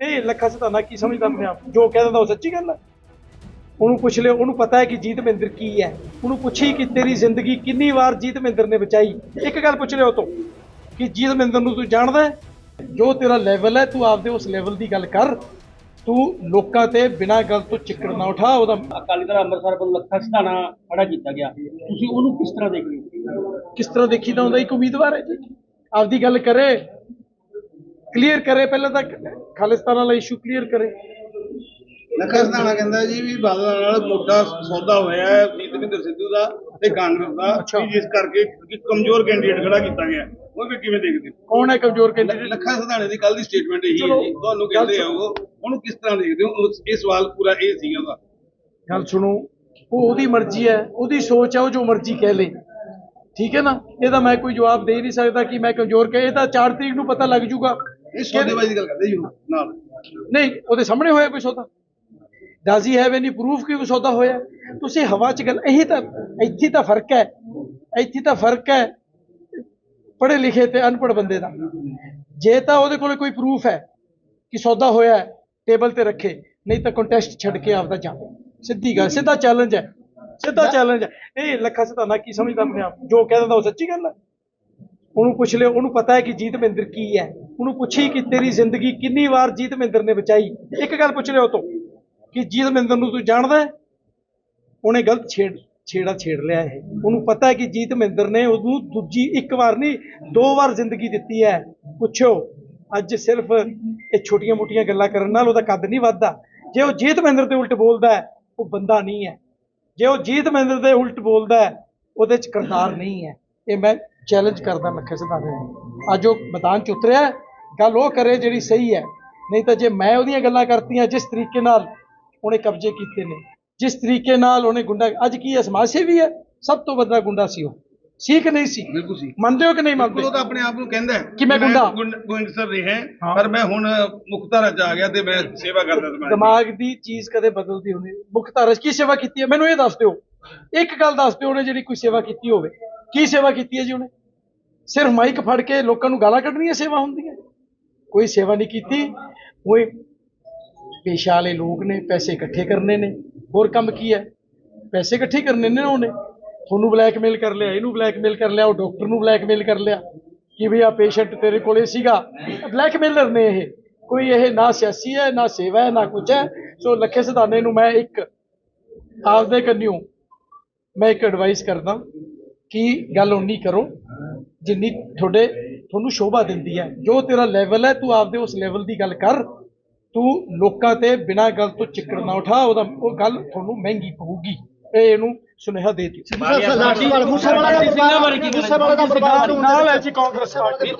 ਇਹ ਲੱਖਾ ਸਤਾਨਾ ਕੀ ਸਮਝਦਾ ਆਪਣੇ ਆਪ? ਜੋ ਕਹਿ ਦਿੰਦਾ ਉਹ ਸੱਚੀ ਗੱਲ ਹੈ ਉਹਨੂੰ ਪੁੱਛ ਲਿਓ ਉਹਨੂੰ ਪਤਾ ਹੈ ਕਿ ਜੀਤ ਮਹਿੰਦਰ ਕੀ ਹੈ। ਉਹਨੂੰ ਪੁੱਛੀ ਕਿ ਤੇਰੀ ਜ਼ਿੰਦਗੀ ਕਿੰਨੀ ਵਾਰ ਜੀਤ ਮਹਿੰਦਰ ਨੇ ਬਚਾਈ? ਇੱਕ ਗੱਲ ਪੁੱਛ ਲਿਓ ਤੋਂ ਕਿ ਜੀਤ ਮਹਿੰਦਰ ਨੂੰ ਤੂੰ ਜਾਣਦਾ ਜੋ ਤੇਰਾ ਲੈਵਲ ਹੈ ਤੂੰ ਆਪਦੇ ਉਸ ਲੈਵਲ ਦੀ ਗੱਲ ਕਰ। ਤੂੰ ਲੋਕਾਂ ਤੇ ਬਿਨਾਂ ਗੱਲ ਤੋਂ ਚਿੱਕੜ ਨਾ ਉਠਾ ਉਹਦਾ। ਅਕਾਲੀ ਦਲ ਅੰਮ੍ਰਿਤਸਰ ਵੱਲੋਂ ਲੱਖਾ ਸਥਾਨਾ ਖੜਾ ਕੀਤਾ ਗਿਆ। ਤੁਸੀਂ ਉਹਨੂੰ ਕਿਸ ਤਰ੍ਹਾਂ ਦੇਖਦੇ ਹੋ? ਕਿਸ ਤਰ੍ਹਾਂ ਦੇਖੀਦਾ ਹੁੰਦਾ ਇੱਕ ਉਮੀਦਵਾਰ ਹੈ ਜੀ। ਆਪਦੀ ਗੱਲ ਕਰੇ ਕਲੀਅਰ ਕਰੇ ਪਹਿਲਾਂ ਤਾਂ ਖਾਲਿਸਤਾਨ ਵਾਲਾ ਇਸ਼ੂ ਕਲੀਅਰ ਕਰੇ। ਸਧਾਣਾ ਕਹਿੰਦਾ ਜੀ ਵੀ ਬਾਦਲ ਨਾਲ ਮੋਟਾ ਸੌਦਾ ਹੋਇਆ ਹੈ ਜੀਤਵਿੰਦਰ ਸਿੱਧੂ ਦਾ ਤੇ ਕਾਂਗਰਸ ਦਾ ਜਿਸ ਕਰਕੇ ਕਮਜ਼ੋਰ ਕੈਂਡੀਡੇਟ ਖੜਾ ਕੀਤਾ ਗਿਆ ਉਹ ਵੀ ਕਿਵੇਂ ਦੇਖਦੇ? ਕੌਣ ਹੈ ਕਮਜ਼ੋਰ ਕੈਂਡੀਡੇਟ ਲੱਖਾ ਸਧਾਣੇ ਦੀ ਕੱਲ ਦੀ ਸਟੇਟਮੈਂਟ ਇਹੀ ਹੈ ਜੀ। ਤੁਹਾਨੂੰ ਕਹਿੰਦੇ ਆ ਉਹ। ਉਹਨੂੰ ਕਿਸ ਤਰ੍ਹਾਂ ਦੇਖਦੇ ਹੋ? ਇਹ ਸਵਾਲ ਪੂਰਾ ਇਹ ਸੀਗਾ ਉਹਦਾ। ਗੱਲ ਸੁਣੋ ਉਹ ਉਹਦੀ ਮਰਜ਼ੀ ਹੈ ਉਹਦੀ ਸੋਚ ਹੈ ਉਹ ਜੋ ਮਰਜ਼ੀ ਕਹਿ ਲੇ। ਠੀਕ ਹੈ ਨਾ? ਇਹਦਾ ਮੈਂ ਕੋਈ ਜਵਾਬ ਦੇ ਨਹੀਂ ਸਕਦਾ ਕਿ ਮੈਂ ਕਮਜ਼ੋਰ ਕਿ ਇਹ ਤਾਂ 4 ਤਰੀਕ ਨੂੰ ਪਤਾ ਲੱਗ ਜੂਗਾ। ਇਹ ਸੌਦੇਬਾਜ਼ੀ ਦੀ ਗੱਲ ਕਰਦੇ ਜੀ ਉਹ ਨਾਲ। ਨਹੀਂ ਉਹਦੇ ਸਾਹਮਣੇ ਹੋਇਆ ਕੋਈ ਸੌਦਾ? Does he have any proof ਕਿ ਕੋਈ ਸੌਦਾ ਹੋਇਆ? ਤੁਸੀਂ ਹਵਾ 'ਚ ਗੱਲ ਇਹੀ ਤਾਂ ਇੱਥੇ ਤਾਂ ਫ਼ਰਕ ਹੈ। ਇੱਥੇ ਤਾਂ ਫ਼ਰਕ ਹੈ ਪੜ੍ਹੇ ਲਿਖੇ ਤੇ ਅਨਪੜ੍ਹ ਬੰਦੇ ਦਾ। ਜੇ ਤਾਂ ਉਹਦੇ ਕੋਲ ਕੋਈ ਪ੍ਰੂਫ ਹੈ ਕਿ ਸੌਦਾ ਹੋਇਆ ਟੇਬਲ ਤੇ ਰੱਖੇ ਨਹੀਂ ਤਾਂ ਕੰਟੈਸਟ ਛੱਡ ਕੇ ਆਪਦਾ ਜਾਵੇ ਸਿੱਧੀ ਗੱਲ ਸਿੱਧਾ ਚੈਲੰਜ ਹੈ। ਸਿੱਧਾ ਚੈਲੰਜ ਹੈ। ਇਹ ਲੱਖਾ ਸਤਾਨਾ ਕੀ ਸਮਝਦਾ ਆਪਣੇ ਆਪ? ਜੋ ਕਹਿ ਦਿੰਦਾ ਉਹ ਸੱਚੀ ਗੱਲ ਹੈ। ਉਹਨੂੰ ਪੁੱਛ ਲਿਓ ਉਹਨੂੰ ਪਤਾ ਹੈ ਕਿ ਜੀਤ ਮਹਿੰਦਰ ਕੀ ਹੈ। ਉਹਨੂੰ ਪੁੱਛੀ ਕਿ ਤੇਰੀ ਜ਼ਿੰਦਗੀ ਕਿੰਨੀ ਵਾਰ ਜੀਤ ਮਹਿੰਦਰ ਨੇ ਬਚਾਈ? ਇੱਕ ਗੱਲ ਪੁੱਛ ਲਿਓ ਤੋਂ ਕਿ ਜੀਤ ਮਹਿੰਦਰ ਨੂੰ ਤੂੰ ਜਾਣਦਾ ਹੈ? ਉਹਨੇ ਗਲਤ ਛੇੜ, ਛੇੜਾ ਛੇੜ ਲਿਆ ਇਹ। ਉਹਨੂੰ ਪਤਾ ਹੈ ਕਿ ਜੀਤ ਮਹਿੰਦਰ ਨੇ ਉਹਨੂੰ ਦੂਜੀ ਇੱਕ ਵਾਰ ਨਹੀਂ, ਦੋ ਵਾਰ ਜ਼ਿੰਦਗੀ ਦਿੱਤੀ ਹੈ। ਪੁੱਛੋ ਅੱਜ ਸਿਰਫ ਇਹ ਛੋਟੀਆਂ-ਮੋਟੀਆਂ ਗੱਲਾਂ ਕਰਨ ਨਾਲ ਉਹਦਾ ਕੱਦ ਨਹੀਂ ਵੱਧਦਾ। ਜੇ ਉਹ ਜੀਤ ਮਹਿੰਦਰ ਤੇ ਉਲਟ ਬੋਲਦਾ ਹੈ, ਉਹ ਬੰਦਾ ਨਹੀਂ ਹੈ। ਜੇ ਉਹ ਜੀਤ ਮਹਿੰਦਰ ਦੇ ਉਲਟ ਬੋਲਦਾ ਹੈ, ਉਹਦੇ ਚ ਕਰਤਾਰ ਨਹੀਂ ਹੈ। ਇਹ ਮੈਂ ਚੈਲੰਜ ਕਰਦਾ ਲੱਖੇ ਸਿਧਾਣੇ ਨੂੰ ਅੱਜ ਉਹ ਮੈਦਾਨ ਚ ਉਤਰਿਆ ਗੱਲ ਉਹ ਕਰੇ ਜਿਹੜੀ ਸਹੀ ਹੈ। ਨਹੀਂ ਤਾਂ ਜੇ ਮੈਂ ਉਹਦੀਆਂ ਗੱਲਾਂ ਕਰਤੀਆਂ ਜਿਸ ਤਰੀਕੇ ਨਾਲ ਉਹਨੇ ਕਬਜ਼ੇ ਕੀਤੇ ਨੇ ਜਿਸ ਤਰੀਕੇ ਨਾਲ ਉਹਨੇ ਗੁੰਡਾ ਅੱਜ ਕੀ ਹੈ ਸਮਾਜ ਸੇਵੀ ਹੈ? ਸਭ ਤੋਂ ਵੱਡਾ ਗੁੰਡਾ ਸੀ ਉਹ। ਸੀ ਕਿ ਨਹੀਂ ਸੀ? ਬਿਲਕੁਲ ਸੀ। ਮੰਨਦੇ ਹੋ ਕਿ ਨਹੀਂ ਮੰਨਦੇ? ਉਹ ਤਾਂ ਆਪਣੇ ਆਪ ਨੂੰ ਕਹਿੰਦਾ ਕਿ ਮੈਂ ਗੁੰਡਾ। ਗੁੰਡਸਰ ਰਿਹਾ ਹਾਂ। ਪਰ ਮੈਂ ਹੁਣ ਮੁਖਤਾਰ ਚ ਆ ਗਿਆ ਤੇ ਮੈਂ ਸੇਵਾ ਕਰਦਾ ਸਮਾਜ। ਦਿਮਾਗ ਦੀ ਚੀਜ਼ ਕਦੇ ਬਦਲਦੀ ਹੁੰਦੀ ਮੁੱਖ ਧਾਰਾ 'ਚ ਕੀ ਸੇਵਾ ਕੀਤੀ ਹੈ? ਮੈਨੂੰ ਇਹ ਦੱਸ ਦਿਓ। ਇੱਕ ਗੱਲ ਦੱਸ ਦਿਓ ਉਹਨੇ ਜਿਹੜੀ ਕੋਈ ਸੇਵਾ ਕੀਤੀ ਹੋਵੇ। ਕੀ ਸੇਵਾ ਕੀਤੀ ਹੈ ਜੀ ਉਹਨੇ? ਸਿਰਫ ਮਾਈਕ ਫੜ ਕੇ ਲੋਕਾਂ ਨੂੰ ਗਾਲਾਂ ਕੱਢਣੀਆਂ ਸੇਵਾ ਹੁੰਦੀ ਹੈ ਕੋਈ ਸੇਵਾ ਨਹੀਂ ਕੀਤੀ। ਕੋਈ ਪੇਸ਼ਾ ਵਾਲੇ ਲੋਕ ਨੇ, ਪੈਸੇ ਇਕੱਠੇ ਕਰਨੇ ਨੇ। ਹੋਰ ਕੰਮ ਕੀ ਹੈ? ਪੈਸੇ ਇਕੱਠੇ ਕਰਨੇ ਨੇ ਉਹਨੇ। ਤੁਹਾਨੂੰ ਬਲੈਕਮੇਲ ਕਰ ਲਿਆ, ਇਹਨੂੰ ਬਲੈਕਮੇਲ ਕਰ ਲਿਆ, ਉਹ ਡਾਕਟਰ ਨੂੰ ਬਲੈਕਮੇਲ ਕਰ ਲਿਆ। ਕਿ ਵੀ ਆ ਪੇਸ਼ੈਂਟ ਤੇਰੇ ਕੋਲੇ ਸੀਗਾ। ਬਲੈਕਮੇਲਰ ਨੇ ਇਹ। ਕੋਈ ਇਹ ਨਾ ਸਿਆਸੀ ਹੈ, ਨਾ ਸੇਵਾ ਹੈ, ਨਾ ਕੁਝ ਹੈ। ਸੋ ਲੱਖੇ ਸਿਧਾਨੇ ਨੂੰ ਮੈਂ ਇੱਕ ਆਪਦੇ ਕੰਨਿਓ ਮੈਂ ਇੱਕ ਐਡਵਾਈਸ ਕਰਦਾ ਕਿ ਗੱਲ ਉਨੀ ਕਰੋ ਜਿੰਨੀ ਤੁਹਾਡੇ ਤੁਹਾਨੂੰ ਸ਼ੋਭਾ ਦਿੰਦੀ ਹੈ। ਜੋ ਤੇਰਾ ਲੈਵਲ ਹੈ ਤੂੰ ਆਪਦੇ ਉਸ ਲੈਵਲ ਦੀ ਗੱਲ ਕਰ। ਤੂੰ ਲੋਕਾਂ ਤੇ ਬਿਨਾਂ ਗੱਲ ਤੋਂ ਚਿੱਕੜ ਨਾ ਉਠਾ ਉਹਦਾ ਉਹ ਗੱਲ ਤੁਹਾਨੂੰ ਮਹਿੰਗੀ ਪਊਗੀ। ਇਹ ਇਹਨੂੰ ਸੁਨੇਹਾ ਦੇ ਦਿਓ। ਨਾਲ ਹੈ ਜੀ ਕਾਂਗਰਸ ਪਾਰਟੀ।